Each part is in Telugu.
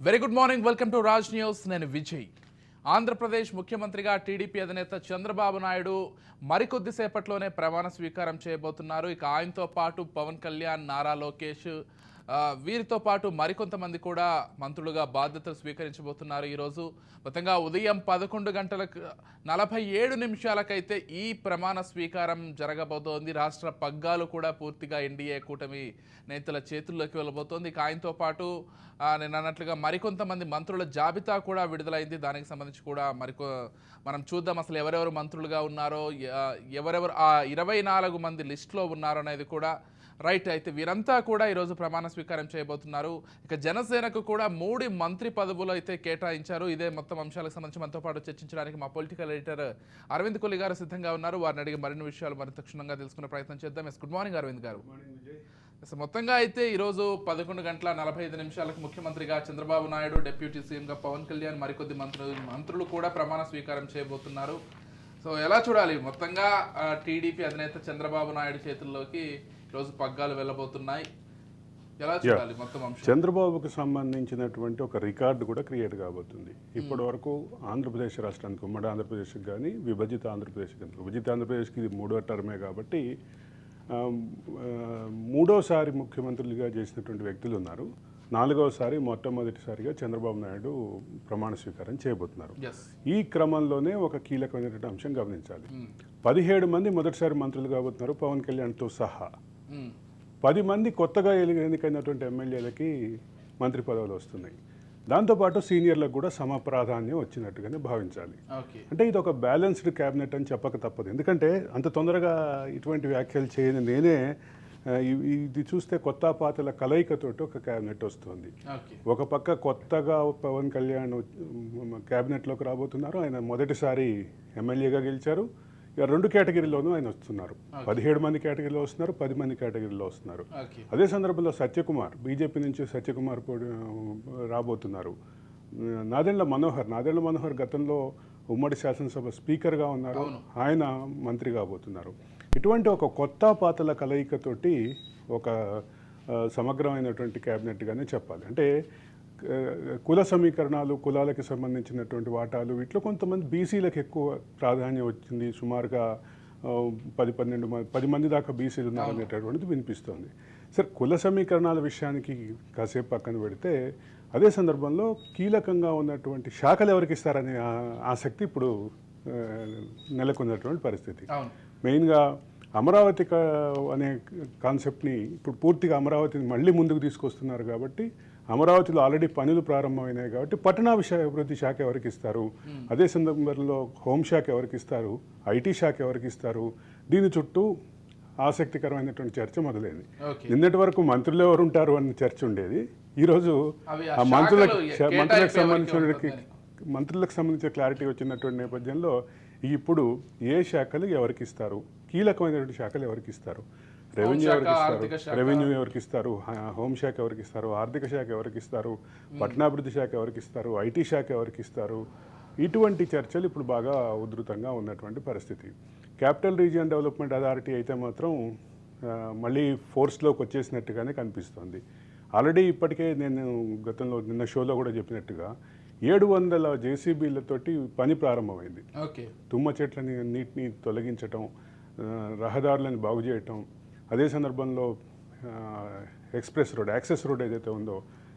Very good morning welcome to Raj news నేను విజయ్. ఆంధ్రప్రదేశ్ ముఖ్యమంత్రిగా టీడీపీ అధినేత చంద్రబాబు నాయుడు మరికొద్దిసేపట్లోనే ప్రమాణ స్వీకారం చేయబోతున్నారు. ఇక ఆయనతో పాటు పవన్ కళ్యాణ్ నారా లోకేష్ వీరితో పాటు మరికొంతమంది కూడా మంత్రులుగా బాధ్యతలు స్వీకరించబోతున్నారు ఈరోజు. మొత్తంగా ఉదయం పదకొండు గంటలకు నలభై ఏడు నిమిషాలకైతే ఈ ప్రమాణ స్వీకారం జరగబోతోంది. రాష్ట్ర పగ్గాలు కూడా పూర్తిగా ఎన్డీఏ కూటమి నేతల చేతుల్లోకి వెళ్ళబోతోంది. ఇక ఆయనతో పాటు నేను అన్నట్లుగా మరికొంతమంది మంత్రుల జాబితా కూడా విడుదలైంది. దానికి సంబంధించి కూడా మరికొ మనం చూద్దాం అసలు ఎవరెవరు మంత్రులుగా ఉన్నారో ఎవరెవరు ఆ ఇరవై నాలుగు మంది లిస్టులో ఉన్నారో అనేది కూడా రైట్ అయితే వీరంతా కూడా ఈరోజు ప్రమాణ స్వీకారం చేయబోతున్నారు. ఇక జనసేనకు కూడా మూడు మంత్రి పదవులు అయితే కేటాయించారు. ఇదే మొత్తం అంశాలకు సంబంధించి మనతో పాటు చర్చించడానికి మా పొలిటికల్ ఎడిటర్ అరవింద్ కొల్లి గారు సిద్ధంగా ఉన్నారు. వారిని అడిగి మరిన్ని విషయాలు మరింత క్షుణ్ణంగా తెలుసుకునే ప్రయత్నం చేద్దాం. ఎస్ గుడ్ మార్నింగ్ అరవింద్ గారు. అసలు మొత్తంగా అయితే ఈరోజు పదకొండు గంటల నలభై ఐదు నిమిషాలకు ముఖ్యమంత్రిగా చంద్రబాబు నాయుడు డిప్యూటీ సీఎంగా పవన్ కళ్యాణ్ మరికొద్ది మంత్రులు మంత్రులు కూడా ప్రమాణ స్వీకారం చేయబోతున్నారు. సో ఎలా చూడాలి? మొత్తంగా టీడీపీ అధినేత చంద్రబాబు నాయుడు చేతుల్లోకి ఈరోజు పగ్గాలు వెళ్ళబోతున్నాయి. ఎలా చూడాలి మొత్తం అంశం? చంద్రబాబుకు సంబంధించినటువంటి ఒక రికార్డు కూడా క్రియేట్ కాబోతుంది. ఇప్పటి వరకు ఆంధ్రప్రదేశ్ రాష్ట్రానికి ఉమ్మడి ఆంధ్రప్రదేశ్కి కానీ విభజిత ఆంధ్రప్రదేశ్ కానీ విభజిత ఆంధ్రప్రదేశ్కి ఇది మూడో టర్మే కాబట్టి మూడోసారి ముఖ్యమంత్రులుగా చేసినటువంటి వ్యక్తులు ఉన్నారు. నాలుగవసారి మొట్టమొదటిసారిగా చంద్రబాబు నాయుడు ప్రమాణ స్వీకారం చేయబోతున్నారు. ఈ క్రమంలోనే ఒక కీలకమైనటువంటి అంశం గమనించాలి. పదిహేడు మంది మొదటిసారి మంత్రులు కాబోతున్నారు పవన్ కళ్యాణ్తో సహా. పది మంది కొత్తగా ఎన్నికైనటువంటి ఎమ్మెల్యేలకి మంత్రి పదవులు వస్తున్నాయి. దాంతోపాటు సీనియర్లకు కూడా సమ ప్రాధాన్యం వచ్చినట్టుగానే భావించాలి. అంటే ఇది ఒక బ్యాలెన్స్డ్ క్యాబినెట్ అని చెప్పక తప్పదు. ఎందుకంటే అంత తొందరగా ఇటువంటి వ్యాఖ్యలు చేయని నేనే ఇది చూస్తే కొత్త పాతల కలయికతోటి ఒక క్యాబినెట్ వస్తుంది. ఒక పక్క కొత్తగా పవన్ కళ్యాణ్ క్యాబినెట్లోకి రాబోతున్నారు. ఆయన మొదటిసారి ఎమ్మెల్యేగా గెలిచారు. ఇక రెండు కేటగిరీలోనూ ఆయన వస్తున్నారు. పదిహేడు మంది కేటగిరీలో వస్తున్నారు పది మంది కేటగిరీలో వస్తున్నారు. అదే సందర్భంలో సత్యకుమార్ బీజేపీ నుంచి సత్యకుమార్ రాబోతున్నారు. నాదెండ్ల మనోహర్ నాదెండ్ల మనోహర్ గతంలో ఉమ్మడి శాసనసభ స్పీకర్గా ఉన్నారు. ఆయన మంత్రి కాబోతున్నారు. ఇటువంటి ఒక కొత్త పాతల కలయికతోటి ఒక సమగ్రమైనటువంటి క్యాబినెట్గానే చెప్పాలి. అంటే కుల సమీకరణాలు కులాలకు సంబంధించినటువంటి వాటాలు వీటిలో కొంతమంది బీసీలకు ఎక్కువ ప్రాధాన్యం వచ్చింది. సుమారుగా పది పన్నెండు మంది పది మంది దాకా బీసీలు ఉన్నారనేటటువంటిది వినిపిస్తోంది. సరే కుల సమీకరణాల విషయానికి కాసేపు పక్కన పెడితే అదే సందర్భంలో కీలకంగా ఉన్నటువంటి శాఖలు ఎవరికి ఇస్తారనే ఆసక్తి ఇప్పుడు నెలకొన్నటువంటి పరిస్థితి. మెయిన్గా అమరావతి అనే కాన్సెప్ట్ని ఇప్పుడు పూర్తిగా అమరావతిని మళ్ళీ ముందుకు తీసుకొస్తున్నారు కాబట్టి అమరావతిలో ఆల్రెడీ పనులు ప్రారంభమైనాయి కాబట్టి పట్టణాభిషేక అభివృద్ధి శాఖ ఎవరికి ఇస్తారు? అదే సందర్భంలో హోంశాఖ ఎవరికి ఇస్తారు? ఐటీ శాఖ ఎవరికి ఇస్తారు? దీని చుట్టూ ఆసక్తికరమైనటువంటి చర్చ మొదలైంది. నిన్నటి వరకు మంత్రులు ఎవరు ఉంటారు అన్న చర్చ ఉండేది. ఈరోజు ఆ మంత్రులకు మంత్రులకు సంబంధించిన మంత్రులకు సంబంధించిన క్లారిటీ వచ్చినటువంటి నేపథ్యంలో ఇప్పుడు ఏ శాఖలు ఎవరికి ఇస్తారు? కీలకమైనటువంటి శాఖలు ఎవరికి ఇస్తారు? రెవెన్యూ ఎవరికి. ఇస్తారు? రెవెన్యూ ఎవరికి ఇస్తారు? హోంశాఖ ఎవరికి ఇస్తారు? ఆర్థిక శాఖ ఎవరికి ఇస్తారు? పట్టణాభివృద్ధి శాఖ ఎవరికి ఇస్తారు? ఐటీ శాఖ ఎవరికి ఇస్తారు? ఇటువంటి చర్చలు ఇప్పుడు బాగా ఉధృతంగా ఉన్నటువంటి పరిస్థితి. క్యాపిటల్ రీజియన్ డెవలప్మెంట్ అథారిటీ అయితే మాత్రం మళ్ళీ ఫోర్స్లోకి వచ్చేసినట్టుగానే కనిపిస్తోంది. ఆల్రెడీ ఇప్పటికే నేను గతంలో నిన్న షోలో కూడా చెప్పినట్టుగా ఏడు వందల జేసీబీలతోటి పని ప్రారంభమైంది. ఓకే. తుమ్మ చెట్లని నీటిని తొలగించటం రహదారులను బాగు చేయటం అదే సందర్భంలో ఎక్స్ప్రెస్ రోడ్ యాక్సెస్ రోడ్ ఏదైతే ఉందో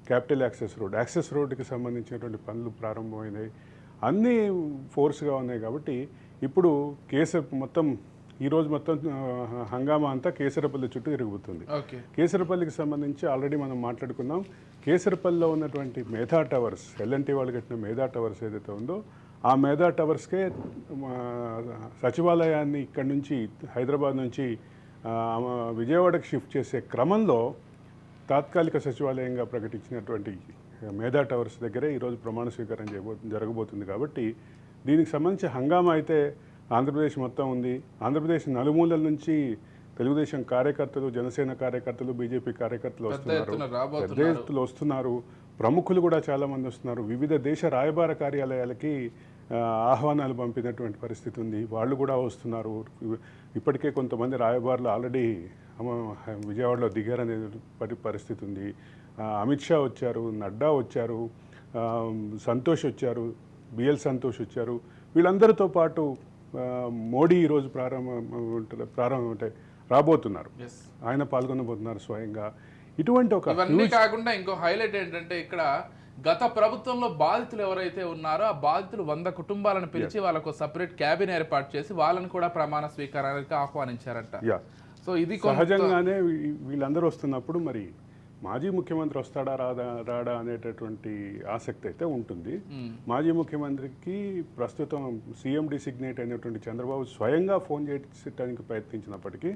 క్యాపిటల్ యాక్సెస్ రోడ్ యాక్సెస్ రోడ్డుకి సంబంధించినటువంటి పనులు ప్రారంభమైనాయి. అన్నీ ఫోర్స్గా ఉన్నాయి కాబట్టి ఇప్పుడు కేసర్ మొత్తం ఈరోజు మొత్తం హంగామా అంతా కేసరపల్లి చుట్టూ తిరుగుతుంది కేసరపల్లికి సంబంధించి ఆల్రెడీ మనం మాట్లాడుకున్నాం. కేసరపల్లిలో ఉన్నటువంటి మేధా టవర్స్ ఎల్ఎన్టీ వాళ్ళు కట్టిన మేధా టవర్స్ ఏదైతే ఉందో ఆ మేధా టవర్స్కే సచివాలయాన్ని ఇక్కడి నుంచి హైదరాబాద్ నుంచి విజయవాడకి షిఫ్ట్ చేసే క్రమంలో తాత్కాలిక సచివాలయంగా ప్రకటించినటువంటి మేధా టవర్స్ దగ్గరే ఈరోజు ప్రమాణ స్వీకారం చేయబో జరగబోతుంది కాబట్టి దీనికి సంబంధించి హంగామా అయితే ఆంధ్రప్రదేశ్ మొత్తం ఉంది. ఆంధ్రప్రదేశ్ నలుమూలల నుంచి తెలుగుదేశం కార్యకర్తలు జనసేన కార్యకర్తలు బీజేపీ కార్యకర్తలు వస్తున్నారు. పెద్ద ఎత్తులో వస్తున్నారు. ప్రముఖులు కూడా చాలా మంది వస్తున్నారు. వివిధ దేశ రాయబార కార్యాలయాలకి ఆహ్వానాలు పంపినటువంటి పరిస్థితి ఉంది. వాళ్ళు కూడా వస్తున్నారు. ఇప్పటికే కొంతమంది రాయబారులు ఆల్రెడీ విజయవాడలో దిగారనే పరి- పరిస్థితి ఉంది. అమిత్ షా వచ్చారు నడ్డా వచ్చారు సంతోష్ వచ్చారు బిఎల్ సంతోష్ వచ్చారు. వీళ్ళందరితో పాటు మోడీ ఈరోజు ప్రారంభం ప్రారంభం అంటే రాబోతున్నారు. ఆయన పాల్గొనబోతున్నారు స్వయంగా. ఇటువంటి ఒక ఇవన్నీ కాకుండా ఇంకో హైలైట్ ఏంటంటే ఇక్కడ గత ప్రభుత్వంలో బాధితులు ఎవరైతే ఉన్నారో ఆ బాధితులు వంద కుటుంబాలను పిలిచి వాళ్ళకు సపరేట్ క్యాబిన్ ఏర్పాటు చేసి వాళ్ళని కూడా ప్రమాణ స్వీకారానికి ఆహ్వానించారంట. సో ఇది సహజంగానే వీళ్ళందరూ వస్తున్నప్పుడు మరి మాజీ ముఖ్యమంత్రి వస్తాడా రాదా రాడా అనేటటువంటి ఆసక్తి అయితే ఉంటుంది. మాజీ ముఖ్యమంత్రికి ప్రస్తుతం సీఎం డిసిగ్నేట్ అయినటువంటి చంద్రబాబు స్వయంగా ఫోన్ చేయడానికి ప్రయత్నించినప్పటికీ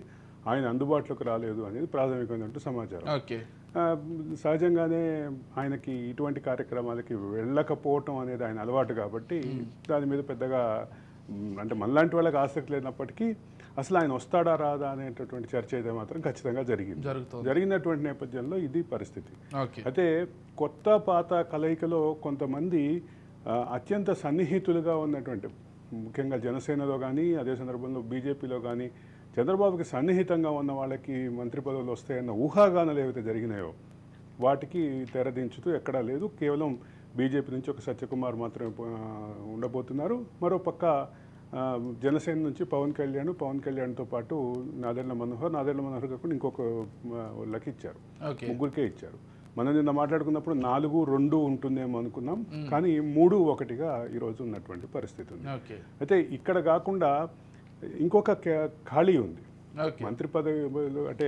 ఆయన అందుబాటులోకి రాలేదు అనేది ప్రాథమికమైనటువంటి సమాచారం. సహజంగానే ఆయనకి ఇటువంటి కార్యక్రమాలకి వెళ్ళకపోవటం అనేది ఆయన అలవాటు కాబట్టి దాని మీద పెద్దగా అంటే మనలాంటి వాళ్ళకి ఆసక్తి లేనప్పటికీ అసలు ఆయన వస్తాడా రాదా అనేటటువంటి చర్చ అయితే మాత్రం ఖచ్చితంగా జరిగింది. జరిగినటువంటి నేపథ్యంలో ఇది పరిస్థితి. అయితే కొత్త పాత కలయికలో కొంతమంది అత్యంత సన్నిహితులుగా ఉన్నటువంటి ముఖ్యంగా జనసేనలో కానీ అదే సందర్భంలో బీజేపీలో కానీ చంద్రబాబుకి సన్నిహితంగా ఉన్న వాళ్ళకి మంత్రి పదవులు వస్తాయన్న ఊహాగానాలు ఏవైతే జరిగినాయో వాటికి తెరదించుతూ ఎక్కడా లేదు. కేవలం బీజేపీ నుంచి ఒక సత్యకుమార్ మాత్రమే ఉండబోతున్నారు. మరో పక్క జనసేన నుంచి పవన్ కళ్యాణ్ పవన్ కళ్యాణ్తో పాటు నాదెళ్ళ మనోహర్ నాదెళ్ళ మనోహర్ కాకుండా ఇంకొక వాళ్ళకి ఇచ్చారు. ముగ్గురికే ఇచ్చారు. మనం నిన్న మాట్లాడుకున్నప్పుడు నాలుగు రెండు ఉంటుందేమో అనుకున్నాం. కానీ మూడు ఒకటిగా ఈరోజు ఉన్నటువంటి పరిస్థితి ఉంది. అయితే ఇక్కడ కాకుండా ఇంకొక ఖాళీ ఉంది. మంత్రి పదవి అంటే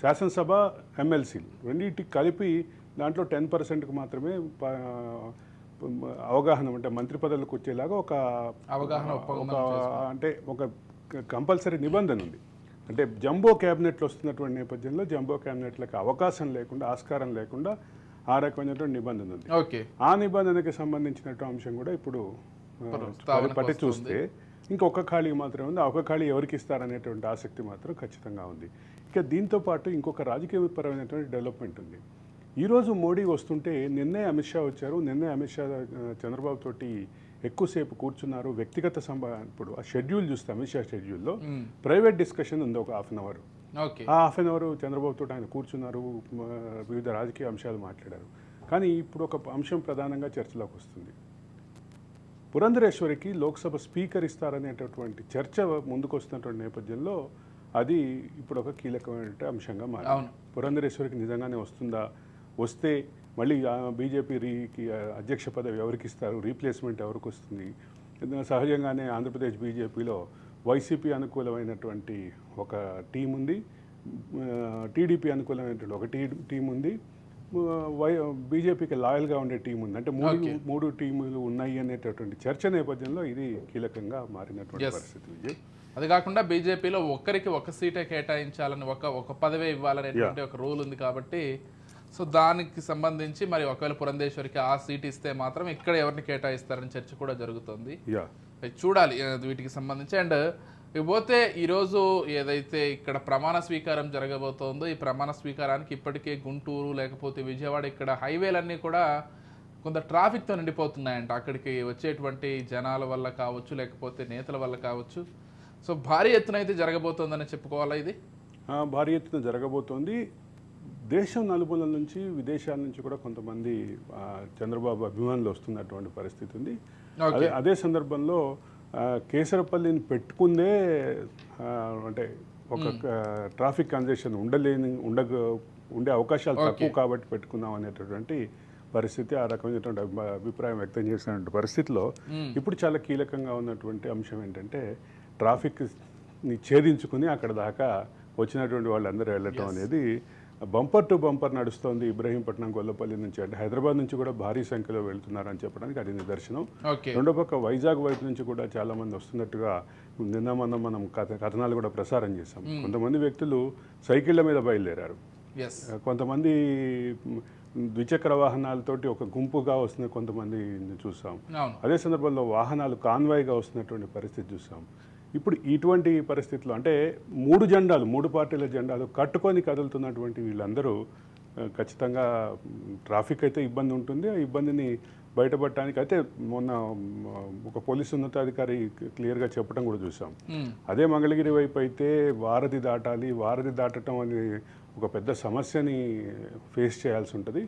శాసనసభ ఎమ్మెల్సీలు రెండింటికి కలిపి దాంట్లో టెన్ పర్సెంట్కి మాత్రమే అవగాహన అంటే మంత్రి పదవులకు వచ్చేలాగా ఒక అవగాహన అంటే ఒక కంపల్సరీ నిబంధన ఉంది. అంటే జంబో క్యాబినెట్లు వస్తున్నటువంటి నేపథ్యంలో జంబో క్యాబినెట్లకు అవకాశం లేకుండా ఆస్కారం లేకుండా ఆ రకమైనటువంటి నిబంధన ఉంది. ఓకే. ఆ నిబంధనకి సంబంధించినటువంటి అంశం కూడా ఇప్పుడు పట్టి. చూస్తే ఇంకొక ఖాళీ మాత్రమే ఉంది. ఆ ఒక ఖాళీ ఎవరికి ఇస్తారనేటువంటి ఆసక్తి మాత్రం ఖచ్చితంగా ఉంది. ఇక దీంతో పాటు ఇంకొక రాజకీయపరమైనటువంటి డెవలప్మెంట్ ఉంది. ఈరోజు మోడీ వస్తుంటే నిన్నే అమిత్ షా వచ్చారు. నిన్నే అమిత్ షా చంద్రబాబు తోటి ఎక్కువసేపు కూర్చున్నారు. వ్యక్తిగత సంభా ఇప్పుడు ఆ షెడ్యూల్ చూస్తే అమిత్ షా షెడ్యూల్లో ప్రైవేట్ డిస్కషన్ ఉంది ఒక హాఫ్ అన్ అవర్ ఓకే. ఆ హాఫ్ అన్ అవర్ చంద్రబాబు తోటి ఆయన కూర్చున్నారు. వివిధ రాజకీయ అంశాలు మాట్లాడారు. కానీ ఇప్పుడు ఒక అంశం ప్రధానంగా చర్చలోకి వస్తుంది. పురంధరేశ్వరికి లోక్సభ స్పీకర్ ఇస్తారనేటటువంటి చర్చ ముందుకు వస్తున్నటువంటి నేపథ్యంలో అది ఇప్పుడు ఒక కీలకమైన అంశంగా మారింది. అవును. పురంధరేశ్వరికి నిజంగానే వస్తుందా? వస్తే మళ్ళీ బీజేపీ రీకి అధ్యక్ష పదవి ఎవరికి ఇస్తారు? రీప్లేస్మెంట్ ఎవరికి వస్తుంది? సహజంగానే ఆంధ్రప్రదేశ్ బీజేపీలో వైసీపీ అనుకూలమైనటువంటి ఒక టీం ఉంది. టీడీపీ అనుకూలమైనటువంటి ఒక టీ టీం ఉంది. వై బీజేపీకి లాయల్గా ఉండే టీం ఉంది. అంటే మూడు. మూడు టీములు ఉన్నాయి అనేటటువంటి చర్చ నేపథ్యంలో ఇది కీలకంగా మారినటువంటి. పరిస్థితి విజయ్. అది కాకుండా బీజేపీలో ఒక్కరికి ఒక సీటే కేటాయించాలని ఒక ఒక పదవే ఇవ్వాలనేటువంటి ఒక రూల్ ఉంది కాబట్టి సో దానికి సంబంధించి మరి ఒకవేళ పురంధేశ్వరికి ఆ సీట్ ఇస్తే మాత్రం ఇక్కడ ఎవరిని కేటాయిస్తారని చర్చ కూడా జరుగుతుంది. చూడాలి వీటికి సంబంధించి. అండ్ ఇకపోతే ఈరోజు ఏదైతే ఇక్కడ ప్రమాణ స్వీకారం జరగబోతోందో ఈ ప్రమాణ స్వీకారానికి ఇప్పటికే గుంటూరు లేకపోతే విజయవాడ ఇక్కడ హైవేలన్నీ కూడా కొంత ట్రాఫిక్తో నిండిపోతున్నాయంట. అక్కడికి వచ్చేటువంటి జనాల వల్ల కావచ్చు లేకపోతే నేతల వల్ల కావచ్చు. సో భారీ ఎత్తున అయితే జరగబోతోందని చెప్పుకోవాలా ఇది? భారీ ఎత్తున జరగబోతోంది. దేశం నలుమూలల నుంచి విదేశాల నుంచి కూడా కొంతమంది చంద్రబాబు అభిమానులు వస్తున్నటువంటి పరిస్థితి ఉంది. అదే అదే సందర్భంలో కేసరపల్లిని పెట్టుకుందే అంటే ఒక ట్రాఫిక్ కంజెషన్ ఉండలేని ఉండగ ఉండే అవకాశాలు తక్కువ కాబట్టి పెట్టుకుందాం అనేటటువంటి పరిస్థితి ఆ రకమైనటువంటి అభి- అభిప్రాయం వ్యక్తం చేసినటువంటి పరిస్థితిలో ఇప్పుడు చాలా కీలకంగా ఉన్నటువంటి అంశం ఏంటంటే ట్రాఫిక్ని ఛేదించుకుని అక్కడ దాకా వచ్చినటువంటి వాళ్ళందరూ వెళ్ళటం అనేది బంపర్ టు బంపర్ నడుస్తోంది ఇబ్రహీంపట్నం గొల్లపల్లి నుంచి. అంటే హైదరాబాద్ నుంచి కూడా భారీ సంఖ్యలో వెళ్తున్నారని చెప్పడానికి అది నిదర్శనం. రెండో పక్క వైజాగ్ వైపు నుంచి కూడా చాలా మంది వస్తున్నట్టుగా నిన్న మొన్న మనం కథ కథనాలు కూడా ప్రసారం చేశాం. కొంతమంది వ్యక్తులు సైకిళ్ళ మీద బయలుదేరారు. కొంతమంది ద్విచక్ర వాహనాలతోటి ఒక గుంపుగా వస్తున్న కొంతమంది చూసాం. అదే సందర్భంలో వాహనాలు కాన్వాయ్గా వస్తున్నటువంటి పరిస్థితి చూసాం. ఇప్పుడు ఇటువంటి పరిస్థితుల్లో అంటే మూడు జెండాలు మూడు పార్టీల జెండాలు కట్టుకొని కదులుతున్నటువంటి వీళ్ళందరూ ఖచ్చితంగా ట్రాఫిక్ అయితే ఇబ్బంది ఉంటుంది ఆ ఇబ్బందిని బయటపడటానికి అయితే మొన్న ఒక పోలీసు ఉన్నతాధికారి క్లియర్గా చెప్పడం కూడా చూసాం. అదే మంగళగిరి వైపు అయితే వారధి దాటాలి వారధి దాటడం అని ఒక పెద్ద సమస్యని ఫేస్ చేయాల్సి ఉంటుంది.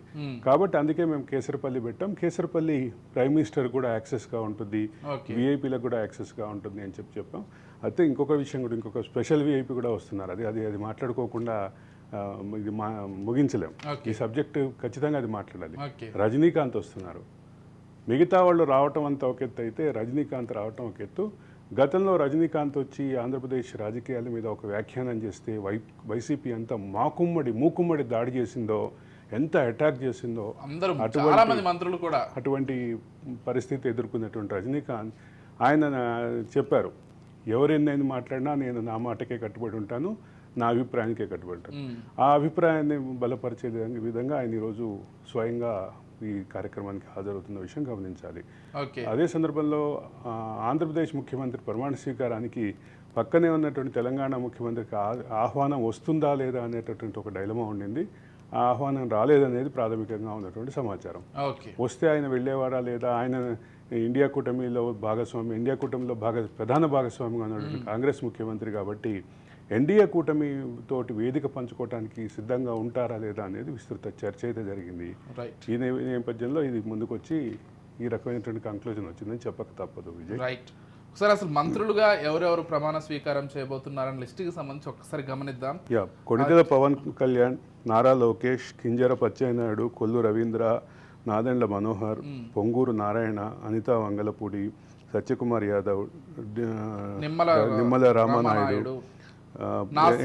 కాబట్టి అందుకే మేము కేసరపల్లి పెట్టాం. కేసరపల్లి ప్రైమ్ మినిస్టర్ కూడా యాక్సెస్గా ఉంటుంది. విఐపీలకు కూడా యాక్సెస్గా ఉంటుంది అని చెప్పి చెప్పాం. అయితే ఇంకొక విషయం కూడా ఇంకొక స్పెషల్ విఐపి కూడా వస్తున్నారు. అది అది అది మాట్లాడుకోకుండా ఇది మా ముగించలేం. ఓకే. ఈ సబ్జెక్టు ఖచ్చితంగా అది మాట్లాడాలి. రజనీకాంత్ వస్తున్నారు. మిగతా వాళ్ళు రావటం అంత ఒక ఎత్తు అయితే రజనీకాంత్ రావటం ఒక ఎత్తు. గతంలో రజనీకాంత్ వచ్చి ఆంధ్రప్రదేశ్ రాజకీయాల మీద ఒక వ్యాఖ్యానం చేస్తే వై వైసీపీ అంతా మాకుమ్మడి మూకుమ్మడి దాడి చేసిందో ఎంత అటాక్ చేసిందో అందరూ అటువంటి- మంత్రులు కూడా అటువంటి పరిస్థితి ఎదుర్కొన్నటువంటి రజనీకాంత్ ఆయన చెప్పారు ఎవరెన్నైనా మాట్లాడినా నేను నా మాటకే కట్టుబడి ఉంటాను నా అభిప్రాయానికే కట్టుబడి ఉంటాను. ఆ అభిప్రాయాన్ని బలపరిచే విధంగా- విధంగా ఆయన ఈరోజు స్వయంగా ఈ కార్యక్రమానికి హాజరవుతున్న విషయం గమనించాలి. అదే సందర్భంలో ఆంధ్రప్రదేశ్ ముఖ్యమంత్రి ప్రమాణ స్వీకారానికి పక్కనే ఉన్నటువంటి తెలంగాణ ముఖ్యమంత్రికి ఆహ్వానం వస్తుందా లేదా అనేటటువంటి ఒక డైలమా ఉండింది. ఆ ఆహ్వానం రాలేదనేది ప్రాథమికంగా ఉన్నటువంటి సమాచారం. వస్తే ఆయన వెళ్ళేవారా లేదా? ఆయన ఇండియా కూటమిలో భాగస్వామి ఇండియా కూటమిలో భాగ ప్రధాన భాగస్వామిగా ఉన్నటువంటి కాంగ్రెస్ ముఖ్యమంత్రి కాబట్టి ఎన్డీఏ కూటమి తోటి వేదిక పంచుకోవడానికి సిద్ధంగా ఉంటారా లేదా అనేది విస్తృత చర్చ అయితే జరిగింది. ఈ నేపథ్యంలో ఇది ముందుకొచ్చి ఈ రకమైనటువంటి కంక్లూజన్ వచ్చిందని చెప్పక తప్పదు విజయ్. రైట్ ఒకసారి అసలు మంత్రులుగా ఎవరెవరు ప్రమాణ స్వీకారం చేయబోతున్నారని లిస్టుకి సంబంధించి ఒక్కసారి గమనిద్దాం. Yeah Konidela Pawan Kalyan Nara Lokesh Kinjara Pachennaidu Kollu Ravindra Nadendla Manohar Ponguru Narayana Anitha Vangalapudi Satyakumar Yadav Nimmala Nimmala Ramanaidu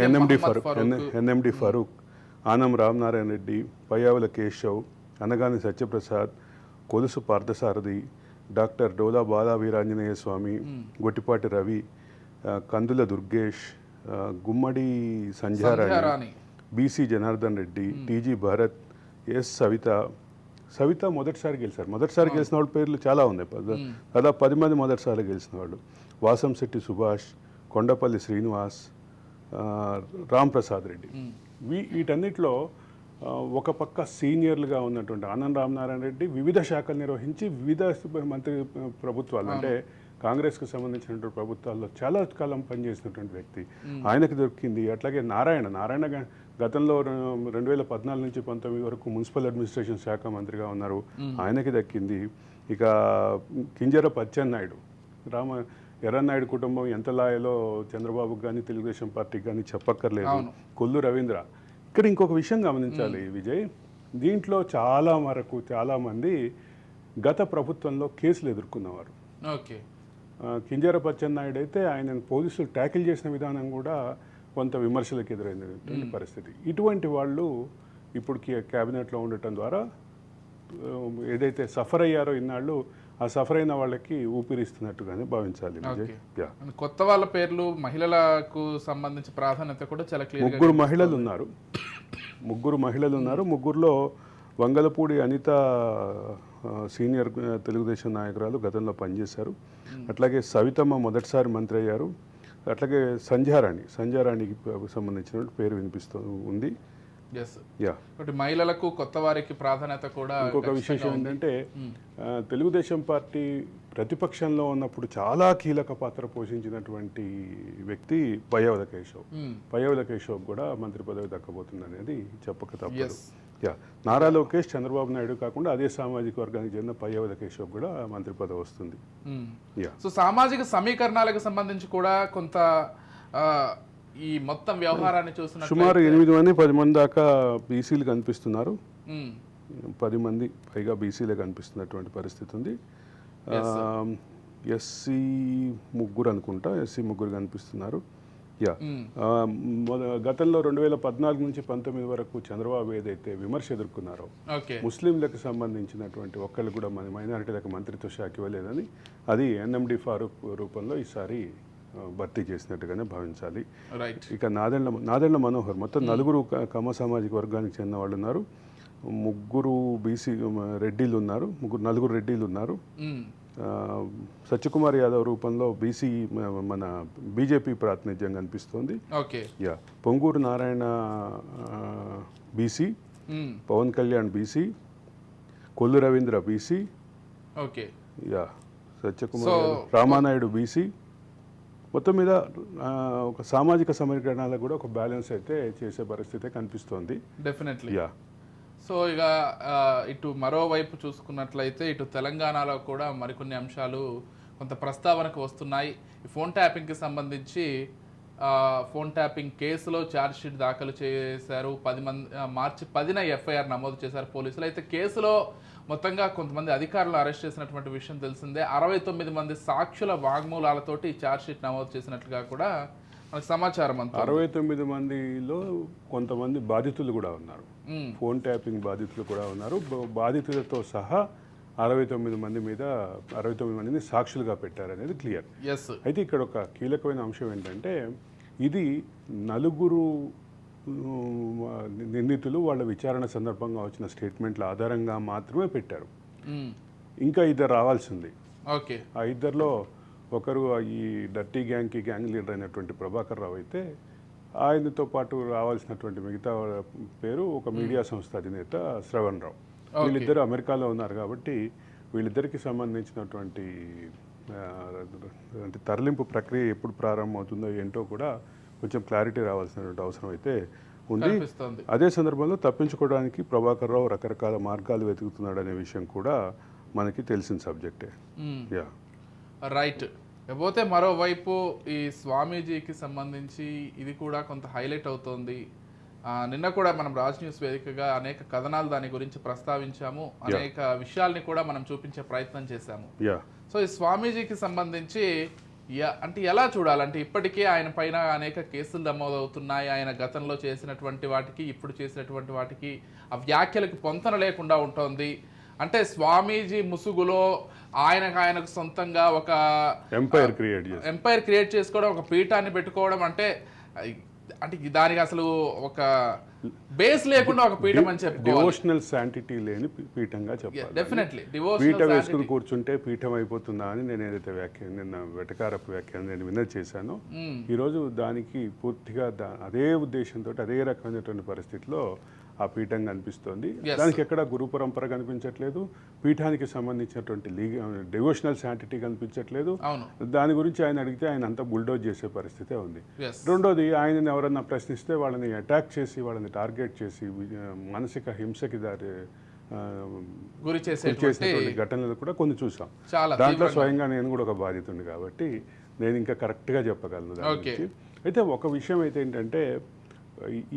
NMD Farooq NMD Farooq Anam Ramanarayana Reddy Payyavula Keshav Anagani Satyaprasad Kolusu Parthasarathy doctor Dola Bala Veeranjaneya Swamy Gottipati Ravi Kandula Durgesh Gummadi Sandhyarani BC Janardhan Reddy TG Bharath S Savitha. Savitha మొదటిసారి గెలిచారు. మొదటిసారి గెలిచిన వాళ్ళ పేర్లు చాలా ఉన్నాయి. దాదాపు పది మంది మొదటిసారి గెలిచిన వాళ్ళు. వాసంశెట్టి సుభాష్ కొండపల్లి శ్రీనివాస్ ఆ, రామ్ ప్రసాద్ రెడ్డి వీ వీటన్నిటిలో ఒక పక్క సీనియర్లుగా ఉన్నటువంటి ఆనంద్ రామనారాయణ రెడ్డి వివిధ శాఖలు నిర్వహించి వివిధ మంత్రి ప్రభుత్వాలు. అంటే కాంగ్రెస్కి సంబంధించినటువంటి ప్రభుత్వాల్లో చాలా కాలం పనిచేసినటువంటి వ్యక్తి. ఆయనకు దొరికింది అట్లాగే నారాయణ. నారాయణ గతంలో రెండు వేల పద్నాలుగు నుంచి పంతొమ్మిది వరకు మున్సిపల్ అడ్మినిస్ట్రేషన్ శాఖ మంత్రిగా ఉన్నారు. ఆయనకి దక్కింది. ఇక కింజర పచ్చెన్నాయుడు. రామ ఎర్రన్నాయుడు కుటుంబం ఎంత లాయలో చంద్రబాబుకి కానీ తెలుగుదేశం పార్టీకి కానీ చెప్పక్కర్లేదు. కొల్లు రవీంద్ర. ఇక్కడ ఇంకొక విషయం గమనించాలి విజయ్. దీంట్లో చాలా వరకు చాలా మంది గత ప్రభుత్వంలో కేసులు ఎదుర్కొన్నవారు. ఓకే. కింజర పచ్చెన్నాయుడు అయితే ఆయన పోలీసులు ట్యాకిల్ చేసిన విధానం కూడా కొంత విమర్శలకు ఎదురైనటువంటి పరిస్థితి. ఇటువంటి వాళ్ళు ఇప్పుడు కే- క్యాబినెట్లో ఉండటం ద్వారా ఏదైతే సఫర్ అయ్యారో ఇన్నాళ్ళు ఆ సఫర్ అయిన వాళ్ళకి ఊపిరిస్తున్నట్టుగానే భావించాలి కొత్త వాళ్ళ పేర్లు మహిళలకు సంబంధించి ప్రాధాన్యత కూడా చాలా క్లియర్ ముగ్గురు మహిళలు ఉన్నారు. ముగ్గురు మహిళలు ఉన్నారు. ముగ్గురులో వంగలపూడి అనిత సీనియర్ తెలుగుదేశం నాయకురాలు గతంలో పనిచేశారు. అట్లాగే సవితమ్మ మొదటిసారి మంత్రి అయ్యారు. అట్లాగే సంధ్యారాణి సంధ్యారాణికి సంబంధించిన పేరు వినిపిస్తూ ఉంది. మహిళలకు కొత్త వారికి ప్రాధాన్యత కూడా ఇంకొక విశేషం ఏంటంటే ఆ, తెలుగుదేశం పార్టీ ప్రతిపక్షంలో ఉన్నప్పుడు చాలా కీలక పాత్ర పోషించినటువంటి వ్యక్తి పయ్యవల కేశవ్. మ్మ్. పయ్యవల కేశవ్ కూడా మంత్రి పదవి దక్కబోతుంది అనేది చెప్పక తప్పదు. యా నారా లోకేష్ చంద్రబాబు నాయుడు కాకుండా అదే సామాజిక వర్గానికి చెందిన పయ్యవల కేశవ్ కూడా మంత్రి పదవి వస్తుంది. సో సామాజిక సమీకరణాలకు సంబంధించి కూడా కొంత ఈ మొత్తం వ్యవహారాన్ని చూసిన సుమారు ఎనిమిది మంది పది మంది దాకా బీసీలు కనిపిస్తున్నారు. పది మంది పైగా బీసీలే కనిపిస్తున్నటువంటి పరిస్థితి ఉంది. ఎస్సీ ముగ్గురు అనుకుంటా. ఎస్సీ ముగ్గురు కనిపిస్తున్నారు. యా గతంలో రెండు వేల పద్నాలుగు నుంచి పంతొమ్మిది వరకు చంద్రబాబు ఏదైతే విమర్శ ఎదుర్కొన్నారో ముస్లింలకు సంబంధించినటువంటి ఒక్కళ్ళు కూడా మన మైనారిటీలకు మంత్రిత్వ శాఖ ఇవ్వలేదని అది ఎన్ఎండి ఫారూక్ రూపంలో ఈసారి భర్తీ చేసినట్టుగానే భావించాలి. ఇక నాదెండ్ల నాదెండ్ల మనోహర్ మొత్తం నలుగురు క- కమ్మ సామాజిక వర్గానికి చెందిన వాళ్ళు ఉన్నారు ముగ్గురు బీసీ రెడ్డిలు ఉన్నారు. ముగ్గురు నలుగురు రెడ్డిలు ఉన్నారు. ఆ, సత్యకుమార్ యాదవ్ రూపంలో బీసీ మన బీజేపీ ప్రాతినిధ్యం కనిపిస్తోంది. Yeah Ponguru Narayana BC. మ్మ్. Pawan Kalyan BC. Kollu Ravindra BC. Okay yeah Satyakumar Ramanaidu BC. మొత్తం మీద ఒక సామాజిక సమీకరణాలకు కూడా ఒక బ్యాలెన్స్ అయితే చేసే పరిస్థితి కనిపిస్తోంది. డెఫినెట్లీ యా సో ఇక ఇటు మరోవైపు చూసుకున్నట్లయితే ఇటు తెలంగాణలో కూడా మరికొన్ని అంశాలు కొంత ప్రస్తావనకు వస్తున్నాయి. ఫోన్ ట్యాపింగ్కి సంబంధించి ఫోన్ ట్యాపింగ్ కేసులో ఛార్జ్ షీట్ దాఖలు చేశారు. పది మంది మార్చి పదిన ఎఫ్ఐఆర్ నమోదు చేశారు పోలీసులు. అయితే కేసులో మొత్తంగా కొంతమంది అధికారులు అరెస్ట్ చేసినటువంటి విషయం తెలిసిందే. అరవై తొమ్మిది మంది సాక్షుల వాగ్మూలాలతోటి ఛార్జ్ షీట్ నమోదు చేసినట్లుగా కూడా మనకు సమాచారం అంతా అరవై తొమ్మిది మందిలో కొంతమంది బాధితులు కూడా ఉన్నారు. ఫోన్ ట్యాపింగ్ బాధితులు కూడా ఉన్నారు. బాధితులతో సహా అరవై తొమ్మిది మంది మీద అరవై తొమ్మిది మందిని సాక్షులుగా పెట్టారనేది క్లియర్. ఎస్ అయితే ఇక్కడ ఒక కీలకమైన అంశం ఏంటంటే ఇది నలుగురు నిందితులు వాళ్ళ విచారణ సందర్భంగా వచ్చిన స్టేట్మెంట్ల ఆధారంగా మాత్రమే పెట్టారు. ఇంకా ఇద్దరు రావాల్సింది. ఓకే. ఆ ఇద్దరిలో ఒకరు ఈ డర్టీ గ్యాంగ్కి గ్యాంగ్ లీడర్ అయినటువంటి ప్రభాకర్ రావు అయితే ఆయనతో పాటు రావాల్సినటువంటి మిగతా పేరు ఒక మీడియా సంస్థ అధినేత శ్రవణ్ రావు వీళ్ళిద్దరు అమెరికాలో ఉన్నారు కాబట్టి వీళ్ళిద్దరికి సంబంధించినటువంటి అంటే తరలింపు ప్రక్రియ ఎప్పుడు ప్రారంభమవుతుందో ఏంటో కూడా కొంచెం క్లారిటీ రావాల్సినటువంటి అవసరం అయితే ఉంది. అదే సందర్భంలో తప్పించుకోవడానికి ప్రభాకర్ రావు రకరకాల మార్గాలు వెతుకుతున్నాడు అనే విషయం కూడా మనకి తెలిసిన సబ్జెక్టే. యా రైట్ ఇకపోతే మరోవైపు ఈ స్వామీజీకి సంబంధించి ఇది కూడా కొంత హైలైట్ అవుతోంది. నిన్న కూడా మనం రాజ్ న్యూస్ వేదికగా అనేక కథనాలు దాని గురించి ప్రస్తావించాము. అనేక విషయాల్ని కూడా మనం చూపించే ప్రయత్నం చేశాము. యా సో ఈ స్వామీజీకి సంబంధించి అంటే ఎలా చూడాలంటే ఇప్పటికే ఆయన పైన అనేక కేసులు నమోదవుతున్నాయి. ఆయన గతంలో చేసినటువంటి వాటికి ఇప్పుడు చేసినటువంటి వాటికి ఆ వ్యాఖ్యలకు పొంతన లేకుండా ఉంటుంది. అంటే స్వామీజీ ముసుగులో ఆయనకు ఆయనకు సొంతంగా ఒక ఎంపైర్ క్రియేట్ ఎంపైర్ క్రియేట్ చేసుకోవడం ఒక పీఠాన్ని పెట్టుకోవడం అంటే అంటే దానికి అసలు ఒక బేస్ లేకుండా ఒక పీఠం అని చెప్పుకోవాలి. డివోషనల్ శాంటిటీ లేని పీఠంగా చెప్పాలి. డెఫినెట్లీ పీఠ వేసుకుని కూర్చుంటే పీఠం అయిపోతుందా అని నేను ఏదైతే వ్యాఖ్య నిన్న వెటకారపు వ్యాఖ్యానం నేను విన్నది చేశాను ఈరోజు దానికి పూర్తిగా అదే ఉద్దేశంతో అదే రకమైనటువంటి పరిస్థితిలో ఆ పీఠం కనిపిస్తోంది. దానికి ఎక్కడ గురు పరంపర కనిపించట్లేదు. పీఠానికి సంబంధించినటువంటి లీగ డివోషనల్ శాంటిటీ కనిపించట్లేదు. దాని గురించి ఆయన అడిగితే ఆయన అంతా బుల్డోజ్ చేసే పరిస్థితే ఉంది. రెండోది ఆయనని ఎవరన్నా ప్రశ్నిస్తే వాళ్ళని అటాక్ చేసి వాళ్ళని టార్గెట్ చేసి మానసిక హింసకి దారి గురి చేసేటువంటి ఘటనలు కూడా కొన్ని చూసాం. దాంట్లో స్వయంగా నేను కూడా ఒక బాధితుడిని కాబట్టి నేను ఇంకా కరెక్ట్గా చెప్పగలను దాని అయితే ఒక విషయం అయితే ఏంటంటే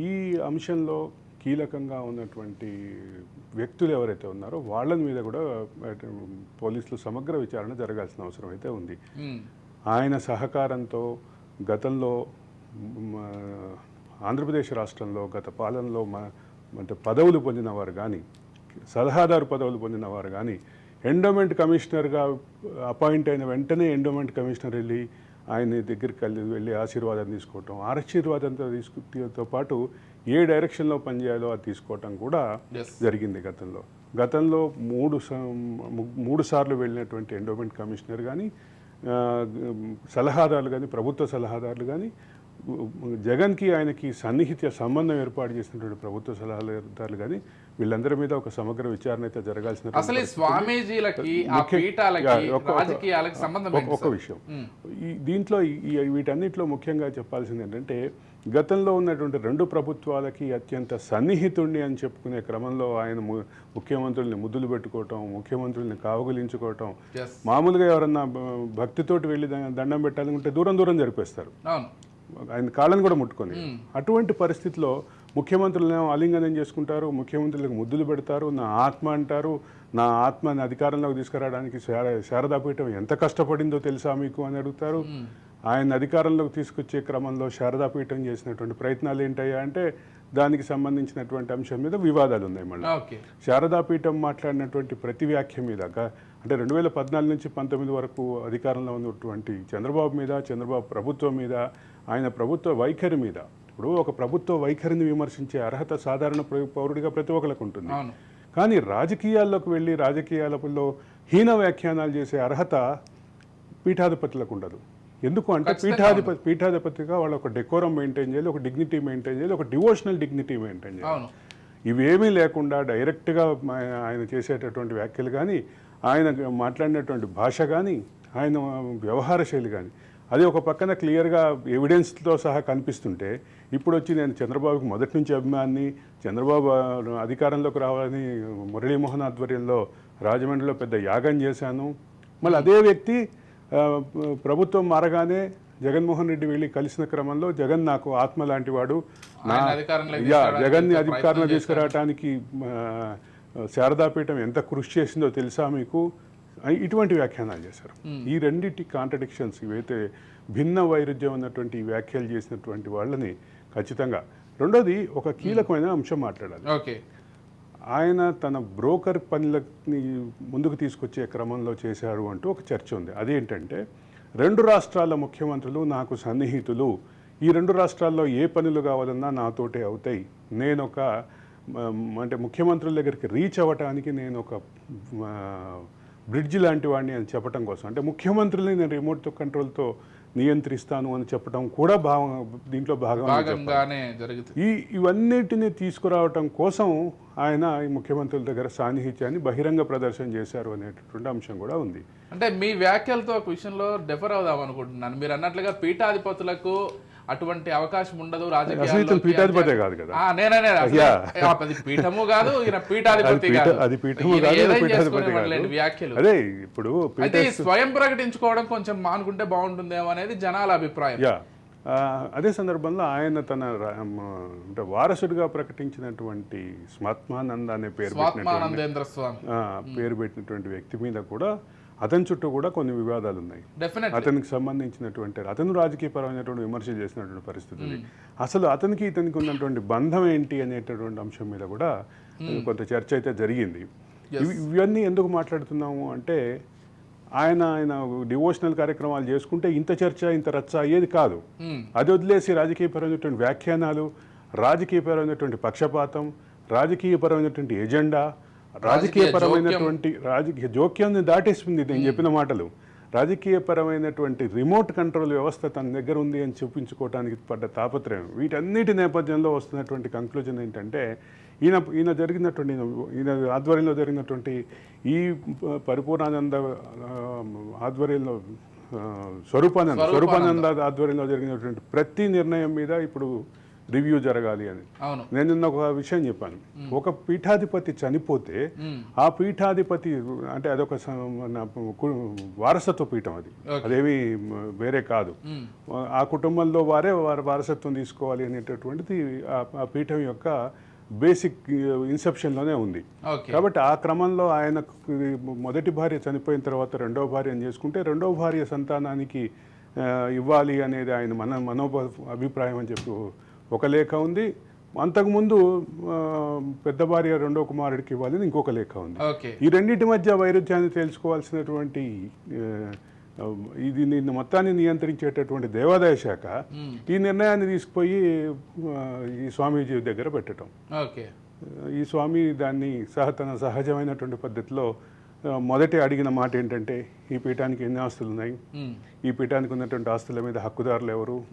ఈ అంశంలో కీలకంగా ఉన్నటువంటి వ్యక్తులు ఎవరైతే ఉన్నారో వాళ్ళ మీద కూడా పోలీసులు సమగ్ర విచారణ జరగాల్సిన అవసరం అయితే ఉంది. ఆయన సహకారంతో గతంలో ఆంధ్రప్రదేశ్ రాష్ట్రంలో గత పాలనలో అంటే పదవులు పొందిన వారు కానీ సలహాదారు పదవులు పొందిన వారు కానీ ఎండోమెంట్ కమిషనర్గా అపాయింట్ అయిన వెంటనే ఎండోమెంట్ కమిషనర్ వెళ్ళి ఆయన దగ్గరికి వెళ్ళి వెళ్ళి ఆశీర్వాదం తీసుకోవటం ఆశీర్వాదంతో తీసుకుతో పాటు ఏ డైరెక్షన్లో పనిచేయాలో అది తీసుకోవటం కూడా. జరిగింది గతంలో గతంలో మూడు మూడు సార్లు వెళ్ళినటువంటి ఎండోమెంట్ కమిషనర్ కానీ సలహాదారులు కానీ ప్రభుత్వ సలహాదారులు కానీ జగన్కి ఆయనకి సన్నిహిత సంబంధం ఏర్పాటు చేసినటువంటి ప్రభుత్వ సలహాదారులు కానీ వీళ్ళందరి మీద ఒక సమగ్ర విచారణ అయితే జరగాల్సిన అసలు స్వామీజీలకి ఒక- రాజకీయాలకి సంబంధం? విషయం ఈ దీంట్లో వీటన్నిటిలో ముఖ్యంగా చెప్పాల్సింది ఏంటంటే గతంలో ఉన్నటువంటి రెండు ప్రభుత్వాలకి అత్యంత సన్నిహితుణ్ణి అని చెప్పుకునే క్రమంలో ఆయన ము- ముఖ్యమంత్రుల్ని ముద్దులు పెట్టుకోవటం ముఖ్యమంత్రుల్ని కావగులించుకోవటం. మామూలుగా ఎవరన్నా భక్తితోటి వెళ్ళి దండం పెట్టాలనుకుంటే దూరం దూరం జరిపేస్తారు. ఆయన కాళ్ళని కూడా ముట్టుకొని అటువంటి పరిస్థితిలో ముఖ్యమంత్రులను ఆలింగనం చేసుకుంటారు ముఖ్యమంత్రులకు ముద్దులు పెడతారు నా ఆత్మ అంటారు నా ఆత్మని అధికారంలోకి తీసుకురావడానికి శార- శారదాపీఠం ఎంత కష్టపడిందో తెలుసా మీకు అని అడుగుతారు. ఆయన అధికారంలోకి తీసుకొచ్చే క్రమంలో శారదాపీఠం చేసినటువంటి ప్రయత్నాలు ఏంటయ్యా అంటే దానికి సంబంధించినటువంటి అంశం మీద వివాదాలు ఉన్నాయి మళ్ళీ. శారదాపీఠం మాట్లాడినటువంటి ప్రతి వ్యాఖ్య మీద అంటే రెండు వేల పద్నాలుగు నుంచి పంతొమ్మిది వరకు అధికారంలో ఉన్నటువంటి చంద్రబాబు మీద చంద్రబాబు ప్రభుత్వం మీద ఆయన ప్రభుత్వ వైఖరి మీద. ఇప్పుడు ఒక ప్రభుత్వ వైఖరిని విమర్శించే అర్హత సాధారణ ప్ర- పౌరుడిగా ప్రతి ఒక్కరికి ఉంటుంది. కానీ రాజకీయాల్లోకి వెళ్ళి రాజకీయాలలో హీన వ్యాఖ్యానాలు చేసే అర్హత పీఠాధిపతులకు ఉండదు. ఎందుకు అంటే పీఠాధిపతి పీఠాధిపతిగా వాళ్ళు ఒక డెకోరం మెయింటైన్ చేయాలి ఒక డిగ్నిటీ మెయింటైన్ చేయాలి ఒక డివోషనల్ డిగ్నిటీ మెయింటైన్ చేయాలి. ఇవేమీ లేకుండా డైరెక్ట్గా ఆయన- చేసేటటువంటి వ్యాఖ్యలు కానీ ఆయన మాట్లాడినటువంటి భాష కానీ ఆయన వ్యవహార శైలి కానీ అది ఒక పక్కన క్లియర్గా ఎవిడెన్స్తో సహా కనిపిస్తుంటే ఇప్పుడు వచ్చి నేను చంద్రబాబుకి మొదటి నుంచి అభిమాన్ని చంద్రబాబు అధికారంలోకి రావాలని మురళీమోహన్ ఆధ్వర్యంలో రాజమండ్రిలో పెద్ద యాగం చేశాను. మళ్ళీ అదే వ్యక్తి ప్రభుత్వం మారగానే జగన్మోహన్ రెడ్డి వెళ్ళి కలిసిన క్రమంలో జగన్ నాకు ఆత్మ లాంటి వాడు జగన్ని అధికారంలో తీసుకురావడానికి శారదాపీఠం ఎంత కృషి చేసిందో తెలుసా మీకు? ఇటువంటి వ్యాఖ్యానాలు చేశారు. ఈ రెండింటి కాంట్రడిక్షన్స్ ఇవైతే భిన్న వైరుధ్యం ఉన్నటువంటి వ్యాఖ్యలు చేసినటువంటి వాళ్ళని ఖచ్చితంగా. రెండోది ఒక కీలకమైన అంశం మాట్లాడాలి. ఓకే. ఆయన తన బ్రోకర్ పనులని ముందుకు తీసుకొచ్చే క్రమంలో చేశాడు అంటూ ఒక చర్చ ఉంది. అదేంటంటే రెండు రాష్ట్రాల ముఖ్యమంత్రులు నాకు సన్నిహితులు ఈ రెండు రాష్ట్రాల్లో ఏ పనులు కావాలన్నా నాతోటే అవుతాయి. నేను ఒక అంటే ముఖ్యమంత్రుల దగ్గరికి రీచ్ అవ్వటానికి నేను ఒక బ్రిడ్జ్ లాంటి వాడిని అని చెప్పడం కోసం. అంటే ముఖ్యమంత్రుల్ని నేను రిమోట్ కంట్రోల్తో నియంత్రిస్తాను అని చెప్పడం కూడా భాగం దీంట్లో. భాగంగానే జరుగుతుంది. ఈ ఇవన్నిటిని తీసుకురావటం కోసం ఆయన ఈ ముఖ్యమంత్రుల దగ్గర సాన్నిహిత్యాన్ని బహిరంగ ప్రదర్శన చేశారు అనేటటువంటి అంశం కూడా ఉంది. అంటే మీ వ్యాఖ్యలతో ఒక విషయంలో డెఫర్ అవుదాం అనుకుంటున్నాను. మీరు అన్నట్లుగా పీఠాధిపతులకు అటువంటి అవకాశం ఉండదు పీఠాధిపతే కాదు కదా. నేననే యా. అది పీఠము కాదు ఈయన పీఠాధిపతి అది పీఠము కాదు. వ్యాఖ్యలు అదే ఇప్పుడు అయితే స్వయం ప్రకటించుకోవడం కొంచెం మానుకుంటే బాగుంటుందేమో అనేది జనాల అభిప్రాయం అదే సందర్భంలో ఆయన తన అంటే వారసుడిగా ప్రకటించినటువంటి స్మాత్మానంద అనే పేరు స్వామి ఆ, పేరు పెట్టినటువంటి వ్యక్తి మీద కూడా అతని చుట్టూ కూడా కొన్ని వివాదాలు ఉన్నాయి. అతనికి సంబంధించినటువంటి అతను రాజకీయపరమైనటువంటి విమర్శలు చేసినటువంటి పరిస్థితి ఉంది. అసలు అతనికి ఇతనికి ఉన్నటువంటి బంధం ఏంటి అనేటటువంటి అంశం మీద కూడా కొంత చర్చ అయితే జరిగింది. ఇవి- ఇవన్నీ ఎందుకు మాట్లాడుతున్నాము అంటే ఆయన ఆయన డివోషనల్ కార్యక్రమాలు చేసుకుంటే ఇంత చర్చ ఇంత రచ్చ అయ్యేది కాదు. అది వదిలేసి రాజకీయపరమైనటువంటి వ్యాఖ్యానాలు రాజకీయపరమైనటువంటి పక్షపాతం రాజకీయపరమైనటువంటి ఎజెండా రాజకీయపరమైనటువంటి రాజకీయ జోక్యాన్ని దాటేసింది నేను చెప్పిన మాటలు. రాజకీయపరమైనటువంటి రిమోట్ కంట్రోల్ వ్యవస్థ తన దగ్గర ఉంది అని చూపించుకోవడానికి పడ్డ తాపత్రయం. వీటన్నిటి నేపథ్యంలో వస్తున్నటువంటి కంక్లూజన్ ఏంటంటే ఈయన ఈయన జరిగినటువంటి ఈయన ఆధ్వర్యంలో జరిగినటువంటి ఈ పరిపూర్ణానంద ఆధ్వర్యంలో స్వరూపానంద. స్వరూపానంద ఆధ్వర్యంలో జరిగినటువంటి ప్రతి నిర్ణయం మీద ఇప్పుడు రివ్యూ జరగాలి అని. నేను నిన్న ఒక విషయం చెప్పాను. ఒక పీఠాధిపతి చనిపోతే ఆ పీఠాధిపతి అంటే అదొక వారసత్వ పీఠం అది. అదేమి వేరే కాదు. ఆ కుటుంబంలో వారే వారి వారసత్వం తీసుకోవాలి అనేటటువంటిది ఆ- పీఠం యొక్క బేసిక్ ఇన్సెప్షన్లోనే ఉంది. కాబట్టి ఆ క్రమంలో ఆయన మొదటి భార్య చనిపోయిన తర్వాత రెండవ భార్యను చేసుకుంటే రెండవ భార్య సంతానానికి ఇవ్వాలి అనేది ఆయన మన మనోభ అభిప్రాయం అని చెప్పి ఒక లేఖ ఉంది. అంతకుముందు పెద్ద భార్య రెండో కుమారుడికి ఇవ్వాలని ఇంకొక లేఖ ఉంది. ఈ రెండింటి మధ్య వైరుధ్యాన్ని తెలుసుకోవాల్సినటువంటి ఇది నిన్ను మొత్తాన్ని నియంత్రించేటటువంటి దేవాదాయ శాఖ ఈ నిర్ణయాన్ని తీసుకుపోయి ఈ స్వామీజీ దగ్గర పెట్టడం ఓకే. ఈ స్వామి దాన్ని సహ తన సహజమైనటువంటి పద్ధతిలో మొదటి అడిగిన మాట ఏంటంటే ఈ పీఠానికి ఎన్ని ఆస్తులు ఉన్నాయి ఈ పీఠానికి ఉన్నటువంటి ఆస్తుల మీద హక్కుదారులు ఎవరు?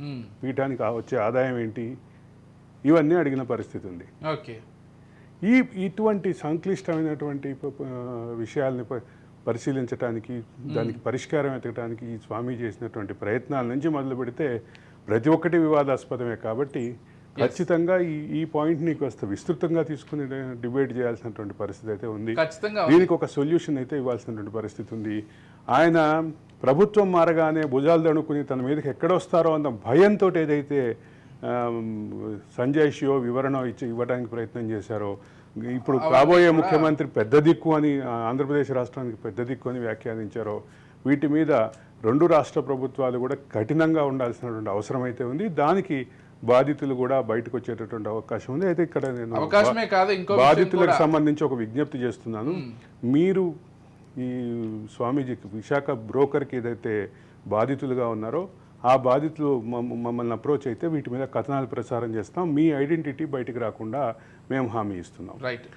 పీఠానికి వచ్చే ఆదాయం ఏంటి? ఇవన్నీ అడిగిన పరిస్థితి ఉంది. ఓకే. ఈ ఇటువంటి సంక్లిష్టమైనటువంటి విషయాల్ని పరిశీలించడానికి దానికి పరిష్కారం వెతకడానికి ఈ స్వామి చేసినటువంటి ప్రయత్నాల నుంచి మొదలు పెడితే ప్రతి ఒక్కటి వివాదాస్పదమే కాబట్టి ఖచ్చితంగా ఈ ఈ పాయింట్ని కాస్త విస్తృతంగా తీసుకుని డిబేట్ చేయాల్సినటువంటి పరిస్థితి అయితే ఉంది. ఖచ్చితంగా దీనికి ఒక సొల్యూషన్ అయితే ఇవ్వాల్సినటువంటి పరిస్థితి ఉంది. ఆయన ప్రభుత్వం మారగానే భుజాలు దణుకుని తన మీదకి ఎక్కడొస్తారో అన్న భయంతో ఏదైతే సంజయ్ షియో వివరణ ఇచ్చి ఇవ్వడానికి ప్రయత్నం చేశారో ఇప్పుడు కాబోయే ముఖ్యమంత్రి పెద్ద దిక్కు అని ఆంధ్రప్రదేశ్ రాష్ట్రానికి పెద్ద దిక్కు అని వ్యాఖ్యానించారో వీటి మీద రెండు రాష్ట్ర ప్రభుత్వాలు కూడా కఠినంగా ఉండాల్సినటువంటి అవసరం అయితే ఉంది. దానికి బాధితులు కూడా బయటకు వచ్చేటటువంటి అవకాశం ఉంది. అయితే ఇక్కడ నేను అవకాశమే కాదు ఇంకో బాధితులకు సంబంధించి ఒక విజ్ఞప్తి చేస్తున్నాను. మీరు ఈ స్వామీజీకి విశాఖ బ్రోకర్కి ఏదైతే బాధితులుగా ఉన్నారో ఆ బాధితులు మమ్మ- మమ్మల్ని అప్రోచ్ అయితే వీటి మీద కథనాలు ప్రసారం చేస్తాం. మీ ఐడెంటిటీ బయటికి రాకుండా మేము హామీ ఇస్తున్నాం. రైట్.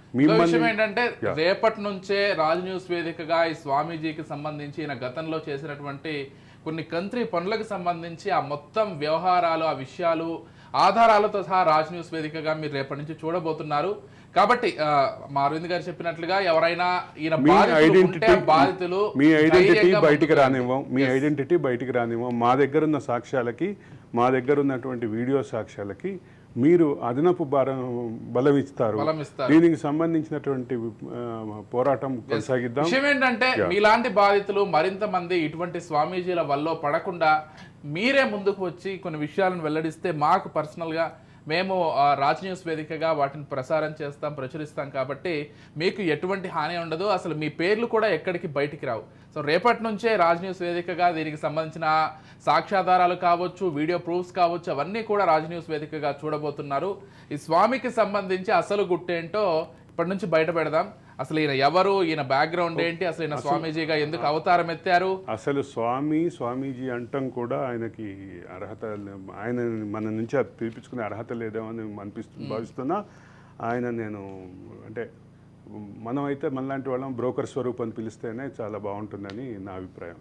విషయం ఏంటంటే రేపటి నుంచే రాజ్ న్యూస్ వేదికగా ఈ స్వామీజీకి సంబంధించి ఈయన గతంలో చేసినటువంటి కొన్ని కంత్రి పనులకు సంబంధించి ఆ మొత్తం వ్యవహారాలు ఆ విషయాలు ఆధారాలతో సహా రాజ్ న్యూస్ వేదికగా మీరు రేపటి నుంచి చూడబోతున్నారు. కాబట్టి మా అరవింద్ గారు చెప్పినట్లుగా ఎవరైనా ఈయన ఐడెంటిటీ బాధితులు మీ ఐడెంటిటీ బయటికి రానివ్వం మీ ఐడెంటిటీ బయటికి రానివ్వం మా దగ్గర ఉన్న సాక్ష్యాలకి మా దగ్గర ఉన్నటువంటి వీడియో సాక్ష్యాలకి మీరు అదనపు భారం బలం ఇస్తారు. దీనికి సంబంధించినటువంటి పోరాటం కొనసాగిద్దాం. విషయం ఏంటంటే మీలాంటి బాధితులు మరింత మంది ఇటువంటి స్వామీజీల వల్ల పడకుండా మీరే ముందుకు వచ్చి కొన్ని విషయాలను వెల్లడిస్తే మాకు పర్సనల్గా మేము ఆ, రాజ్ న్యూస్ వేదికగా వాటిని ప్రసారం చేస్తాం ప్రచురిస్తాం కాబట్టి మీకు ఎటువంటి హాని ఉండదు. అసలు మీ పేర్లు కూడా ఎక్కడికి బయటికి రావు. సో రేపటి నుంచే రాజ్ న్యూస్ వేదికగా దీనికి సంబంధించిన సాక్ష్యాధారాలు కావచ్చు వీడియో ప్రూఫ్స్ కావచ్చు అవన్నీ కూడా రాజ్ న్యూస్ వేదికగా చూడబోతున్నారు. ఈ స్వామికి సంబంధించి అసలు గుట్టేంటో ఇప్పటి నుంచి బయట పెడదాం. అసలు ఈయన ఎవరు? ఈయన బ్యాక్గ్రౌండ్ ఏంటి? అసలు ఈయన స్వామీజీగా ఎందుకు అవతారం ఎత్తారు? అసలు స్వామి స్వామీజీ అంటం కూడా ఆయనకి అర్హత ఆయన మన నుంచి పిలిపించుకునే అర్హత లేదేమో అని అనిపిస్తు భావిస్తున్నా. ఆయన నేను అంటే మనం అయితే మనలాంటి వాళ్ళం బ్రోకర్ స్వరూపం పిలిస్తేనే చాలా బాగుంటుందని నా అభిప్రాయం.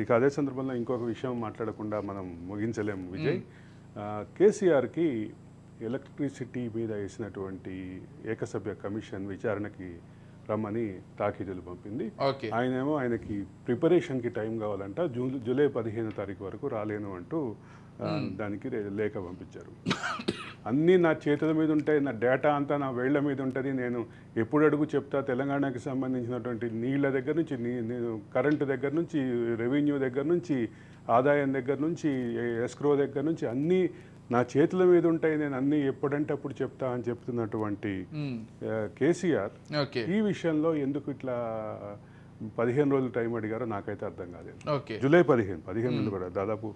ఇక అదే సందర్భంలో ఇంకొక విషయం మాట్లాడకుండా మనం ముగించలేము విజయ్. కేసీఆర్కి ఎలక్ట్రిసిటీ మీద వేసినటువంటి ఏకసభ్య కమిషన్ విచారణకి రమ్మని తాకీదులు పంపింది. ఓకే. ఆయనేమో ఆయనకి ప్రిపరేషన్కి టైం కావాలంట జూ జూలై పదిహేను తారీఖు వరకు రాలేను అంటూ ఆ, దానికి లేఖ పంపించారు. అన్నీ నా చేతుల మీద ఉంటాయి నా డేటా అంతా నా వేళ్ళ మీద ఉంటుంది. నేను ఎప్పుడు అడుగు చెప్తా తెలంగాణకి సంబంధించినటువంటి నీళ్ళ దగ్గర నుంచి నీ నేను కరెంటు దగ్గర నుంచి రెవెన్యూ దగ్గర నుంచి ఆదాయం దగ్గర నుంచి ఎస్క్రో దగ్గర నుంచి అన్నీ నా చేతుల మీద ఉంటాయి నేను అన్నీ ఎప్పుడంటే అప్పుడు చెప్తా అని చెప్తున్నటువంటి కేసీఆర్ ఓకే. ఈ విషయంలో ఎందుకు ఇట్లా పదిహేను రోజులు టైం అడిగారో నాకైతే అర్థం కాలేదు. జూలై పదిహేను పదిహేను నుండి కూడా దాదాపు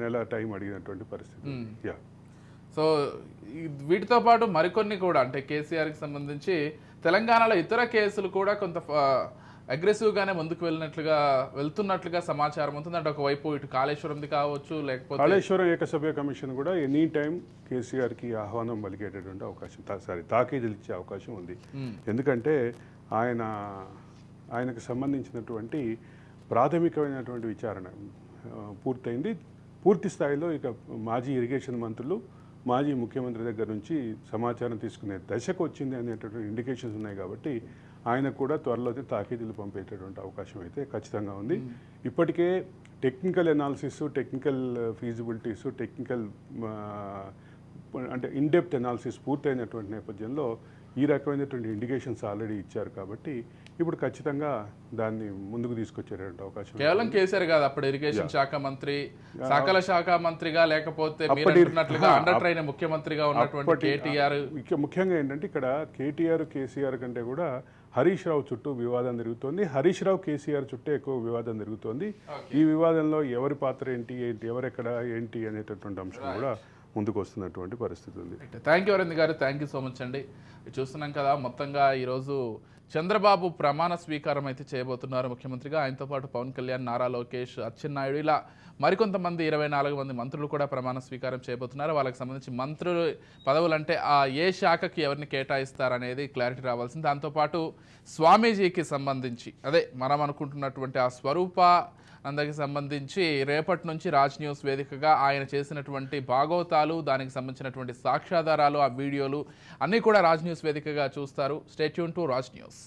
నెల టైం అడిగినటువంటి పరిస్థితి. యా. సో వీటితో పాటు మరికొన్ని కూడా అంటే కేసీఆర్కి సంబంధించి తెలంగాణలో ఇతర కేసులు కూడా కొంత అగ్రెసివ్ గానే ముందుకు వెళ్ళినట్లుగా వెళ్తున్నట్లుగా సమాచారం ఉంటుంది. అంటే ఒకవైపు ఇటు కాళేశ్వరంది కావచ్చు లేకపోతే కాళేశ్వరం ఏకసభ్య కమిషన్ కూడా ఎనీ టైం కేసీఆర్కి ఆహ్వానం పలికేటటువంటి అవకాశం సారీ తాకీదులు ఇచ్చే అవకాశం ఉంది. ఎందుకంటే ఆయన ఆయనకు సంబంధించినటువంటి ప్రాథమికమైనటువంటి విచారణ పూర్తయింది. పూర్తి స్థాయిలో ఇక మాజీ ఇరిగేషన్ మంత్రులు మాజీ ముఖ్యమంత్రి దగ్గర నుంచి సమాచారం తీసుకునే దశకు వచ్చింది అనేటటువంటి ఇండికేషన్స్ ఉన్నాయి కాబట్టి ఆయనకు కూడా త్వరలో తాకీదులు పంపేటటువంటి అవకాశం అయితే ఖచ్చితంగా ఉంది. ఇప్పటికే technical analysis technical feasibilities technical అంటే ఇన్డెప్త్ ఎనాలిసిస్ పూర్తయినటువంటి నేపథ్యంలో ఈ రకమైనటువంటి ఇండికేషన్స్ ఆల్రెడీ ఇచ్చారు కాబట్టి ఇప్పుడు ఖచ్చితంగా దాన్ని ముందుకు తీసుకొచ్చేటువంటి అవకాశం. కేవలం కేసీఆర్ కాదు అప్పుడు ఇరిగేషన్ శాఖ మంత్రి సకల శాఖ మంత్రిగా లేకపోతే అండర్ ట్రైన్ ముఖ్యమంత్రిగా ఉన్నటువంటి కేటీఆర్ ముఖ్య ముఖ్యంగా ఏంటంటే ఇక్కడ కేటీఆర్ కేసీఆర్ కంటే కూడా హరీష్ రావు చుట్టూ వివాదం జరుగుతోంది హరీష్ రావు కేసీఆర్ చుట్టూ ఎక్కువ వివాదం జరుగుతోంది ఈ వివాదంలో ఎవరి పాత్ర ఏంటి ఏంటి ఎవరెక్కడ ఏంటి అనేటటువంటి అంశం కూడా ముందుకు వస్తున్నటువంటి పరిస్థితి ఉంది. థ్యాంక్ యూ అరవింద్ గారు. థ్యాంక్ యూ సో మచ్ అండి. చూస్తున్నాం కదా మొత్తంగా ఈరోజు చంద్రబాబు ప్రమాణ స్వీకారం అయితే చేయబోతున్నారు. ముఖ్యమంత్రిగా ఆయనతో పాటు పవన్ కళ్యాణ్ నారా లోకేష్ అచ్చెన్నాయుడు ఇలా మరికొంతమంది ఇరవై నాలుగు మంది మంత్రులు కూడా ప్రమాణ స్వీకారం చేయబోతున్నారు. వాళ్ళకి సంబంధించి మంత్రులు పదవులు అంటే ఆ ఏ శాఖకి ఎవరిని కేటాయిస్తారనేది క్లారిటీ రావాల్సింది. దాంతోపాటు స్వామీజీకి సంబంధించి అదే మనం అనుకుంటున్నటువంటి ఆ స్వరూప అందరికి సంబంధించి రేపటి నుంచి రాజ్ న్యూస్ వేదికగా ఆయన చేసినటువంటి భాగవతాలు దానికి సంబంధించినటువంటి సాక్ష్యాధారాలు ఆ వీడియోలు అన్నీ కూడా రాజ్ న్యూస్ వేదికగా చూస్తారు. Stay tuned to Raj news.